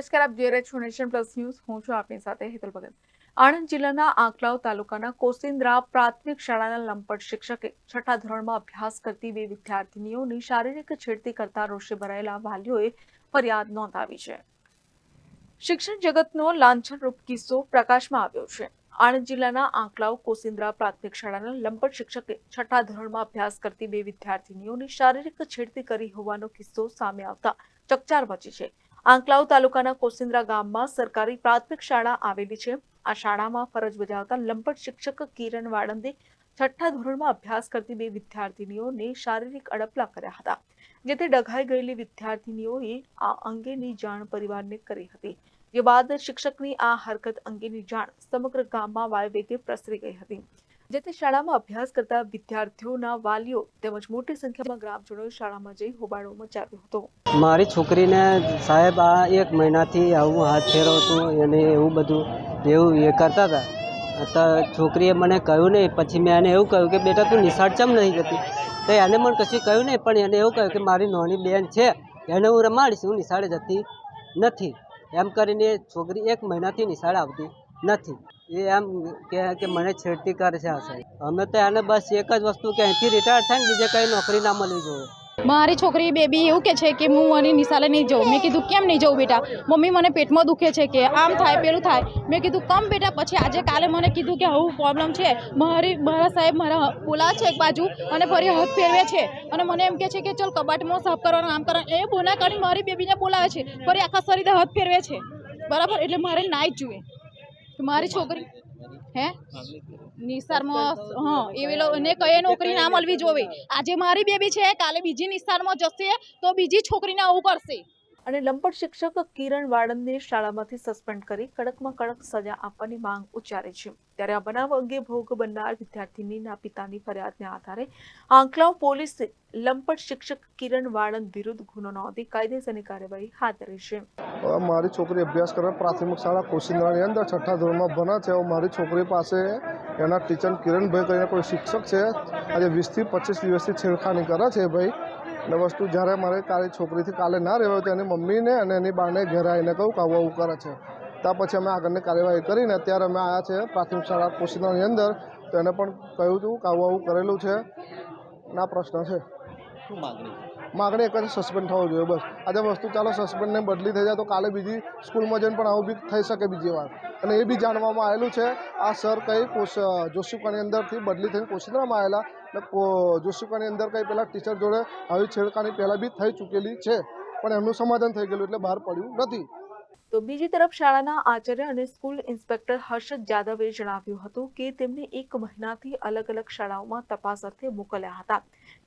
નમસ્કાર, આપ જોઈ રહ્યા છો નેશન પ્લસ ન્યૂઝ. હું છું આપની સાથે હેતલ ભગત. આણંદ જિલ્લાના આંકલાવ તાલુકાના કોસિન્દ્રા પ્રાથમિક શાળાના લંપટ શિક્ષકે છઠ્ઠા ધોરણમાં અભ્યાસ કરતી બે વિદ્યાર્થીનીઓની શારીરિક છેડતી કરતા રોષે ભરાયેલા વાલીઓએ ફરિયાદ નોંધાવી છે. શિક્ષણ જગતનો લાંછનરૂપ કિસ્સો પ્રકાશમાં આવ્યો છે. આણંદ જિલ્લાના આંકલાવ કોસિન્દ્રા પ્રાથમિક શાળાના લંપટ શિક્ષકે છઠ્ઠા ધોરણમાં અભ્યાસ કરતી બે વિદ્યાર્થીનીઓની શારીરિક છેડતી કરી હોવાનો કિસ્સો સામે આવતા ચકચાર મચી છે. આંકલાવ તાલુકાના કોસિન્દ્રા ગામમાં સરકારી પ્રાથમિક શાળા આવેલી છે. આ શાળામાં ફરજ બજાવતા લંપટ શિક્ષક કિરણ વાળંદે છઠ્ઠા ધોરણમાં અભ્યાસ કરતી બે વિદ્યાર્થીનીઓને શારીરિક અડપલા કર્યા હતા, જેથી ડઘાઈ ગયેલી વિદ્યાર્થીનીઓએ આ અંગેની જાણ પરિવારને કરી હતી. જે બાદ શિક્ષકની આ હરકત અંગેની જાણ સમગ્ર ગામમાં વાયવેગે પ્રસરી ગઈ હતી. જેથી શાળામાં અભ્યાસ કરતા વિદ્યાર્થીઓના વાલીઓ તેમજ મોટી સંખ્યામાં ગ્રામજનોએ શાળામાં જઈ હોબાળો મચાવ્યો હતો. મારી છોકરીને સાહેબ આ એક મહિનાથી આવું હાથ ફેરવતું અને એવું બધું, એવું એ કરતા હતા. તો છોકરીએ મને કહ્યું નહીં, પછી મેં એને એવું કહ્યું કે બેટા તું નિશાળ ચમ નહીં જતી? તો એને મને કશું કહ્યું નહીં, પણ એને એવું કહ્યું કે મારી નાની બેન છે, એને હું રમાડીશ, હું નિશાળે જતી નથી. એમ કરીને છોકરી એક મહિનાથી નિશાળે આવતી. નથી. એ એમ કે કે મને છેડતી કરે છે આ સાહેબ. અમે તો એને બસ એક જ વસ્તુ કે અહીંથી રિટાયર થાય ને બીજે કંઈ નોકરી ના મળવી જોઈએ. મારી છોકરી બેબી એવું કે છે કે હું મને નિશાળે નહીં જાઉં. મેં કીધું, કેમ નહીં જાઉં બેટા? મમ્મી મને પેટમાં દુખે છે કે આમ થાય, પેલું થાય. મેં કીધું, કમ બેટા, પછી આજે કાલે મને કીધું કે આવું પ્રોબ્લેમ છે. મારી, મારા સાહેબ મારા બોલા છે એક બાજુ અને ફરી હાથ ફેરવે છે. અને મને એમ કહે છે કે ચલ કબાટમાં સાફ કરવાનું, આમ કરવાનું. એ બોના કરી મારી બેબીને બોલાવે છે. ફરી આખા શરીરે હાથ ફેરવે છે. બરાબર? એટલે મારે ના જ જોઈએ. કે મારી છોકરી હે? નિસારમાં હા એવી એને કઈ નોકરી ના મળવી જોવે. આજે મારી બેબી છે કાલે બીજી નિસારમાં જશે તો બીજી છોકરીને આવું કરશે. અને લંપટ શિક્ષક કિરણ વાળંદને શાળામાંથી સસ્પેન્ડ કરી કડકમાં કડક સજા આપવાની માંગ ઉચ્ચારી છે. ત્યારે આ બનાવ અંગે ભોગ બનનાર વિદ્યાર્થીનીના પિતાની ફરિયાદને આધારે આંકલાવ પોલીસે લંપટ શિક્ષક કિરણ વાળંદ વિરુદ્ધ ગુનો નોંધી કાયદેસરની કાર્યવાહી હાથ ધરી છે. મારી છોકરી અભ્યાસ કરવા પ્રાથમિક શાળા કોશિંદ્રાની અંદર છઠ્ઠા ધોરણમાં ભણે છે. મારી છોકરી પાસે એના ટીચર કિરણભાઈ કરીને કોઈ શિક્ષક છે. આજે વીસથી પચીસ દિવસથી છેડખાની કરે છે ભાઈ. અને વસ્તુ જ્યારે મારે કાલે છોકરીથી કાલે ના રહેવાય તો એની મમ્મીને અને એની બાને ઘેર આવીને કહું કે આવું કરે છે. ત્યાં પછી અમે આગળની કાર્યવાહી કરીને અત્યારે અમે આવ્યા છે પ્રાથમિક શાળા કોશિંદ્રાની અંદર તો એને પણ કહ્યું હતું કે આવું આવું કરેલું છે. ના પ્રશ્ન છે. માગણી એક જ સસ્પેન્ડ થવો જોઈએ બસ. આજે વસ્તુ ચાલો સસ્પેન્ડને બદલી થઈ જાય તો કાલે બીજી સ્કૂલમાં જઈને પણ આવું બી થઈ શકે બીજી વાર. અને એ બી જાણવામાં આવેલું છે આ સર કઈ જોશીકાની અંદરથી બદલી થઈને કોશિંદ્રામાં આવેલા. એટલે જોશીકાની અંદર કંઈ પહેલાં ટીચર જોડે આવી છેડખાની પહેલાં બી થઈ ચૂકેલી છે પણ એમનું સમાધાન થઈ ગયેલું એટલે બહાર પડ્યું નથી. તો બીજી તરફ શાળાના આચાર્ય અને સ્કૂલ ઇન્સ્પેક્ટર હર્ષદ જાદવે જણાવ્યું હતું કે તેમને એક મહિનાથી અલગ અલગ શાળાઓમાં તપાસ અર્થે મોકલ્યા હતા.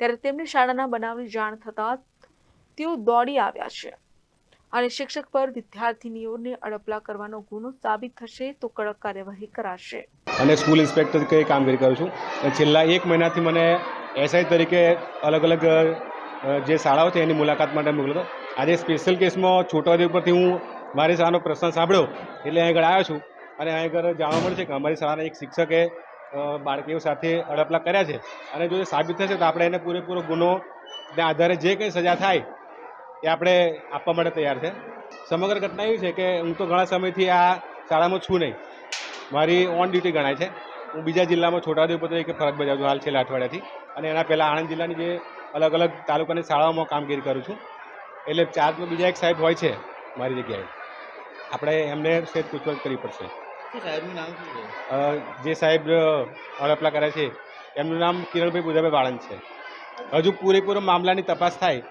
ત્યારે તેમને શાળાના બનાવની જાણ થતાં તેઓ દોડી આવ્યા છે. અને શિક્ષક પર વિદ્યાર્થીનીઓને અડપલા કરવાનો ગુનો સાબિત થશે તો કડક કાર્યવાહી કરાશે. અને સ્કૂલ ઇન્સ્પેક્ટર તરીકે કામગીરી કરું છું? છેલ્લા એક મહિનાથી મને એસઆઈ તરીકે અલગ અલગ જે શાળાઓ છે એની મુલાકાત માટે મોકલ્યો હતો. આજે સ્પેશિયલ કેસમાં છોટાઉદેપુર પરથી હું મારી શાળાનો પ્રશ્ન સાંભળ્યો, એટલે અહીં આગળ આવ્યો છું. અને અહીં આગળ જાણવા મળ્યું છે કે અમારી શાળાના એક શિક્ષકે બાળકીઓ સાથે અડપલા કર્યા છે. અને જો એ સાબિત થશે તો આપણે એને પૂરેપૂરો ગુનો ના આધારે જે કંઈ સજા થાય એ આપણે આપવા માટે તૈયાર છે. સમગ્ર ઘટના એવી છે કે હું તો ઘણા સમયથી આ શાળામાં છું નહીં. મારી ઓન ડ્યુટી ગણાય છે. હું બીજા જિલ્લામાં છોટાઉદેપુર તરીકે ફરજ બજાવું છું, હાલ છેલ્લા અઠવાડિયાથી. અને એના પહેલાં આણંદ જિલ્લાની જે અલગ અલગ તાલુકાની શાળાઓમાં કામગીરી કરું છું. એટલે ચાર્જમાં બીજા એક સાહેબ હોય છે મારી જગ્યાએ. આપણે એમને સેજ પૂછપરછ કરવી પડશે. અ, જે સાહેબ અડપલા કરે છે એમનું નામ કિરણભાઈ બુધાભાઈ વાળંદ છે. હજુ પૂરેપૂરો મામલાની તપાસ થાય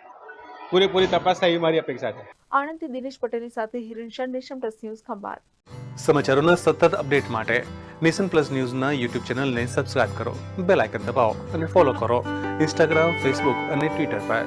પૂરેપૂરી તપાસ થાય એવી મારી અપેક્ષા છે. આણંદથી દિનેશ પટેલની સાથે Hiren nation plus news Khambhat. સમાચારોના સતત અપડેટ માટે નેશન પ્લસ ન્યૂઝના યુટ્યુબ ચેનલને સબસ્ક્રાઇબ કરો બેલ આઇકન દબાવો અને ફોલો કરો ઇન્સ્ટાગ્રામ ફેસબુક અને ટ્વિટર પર.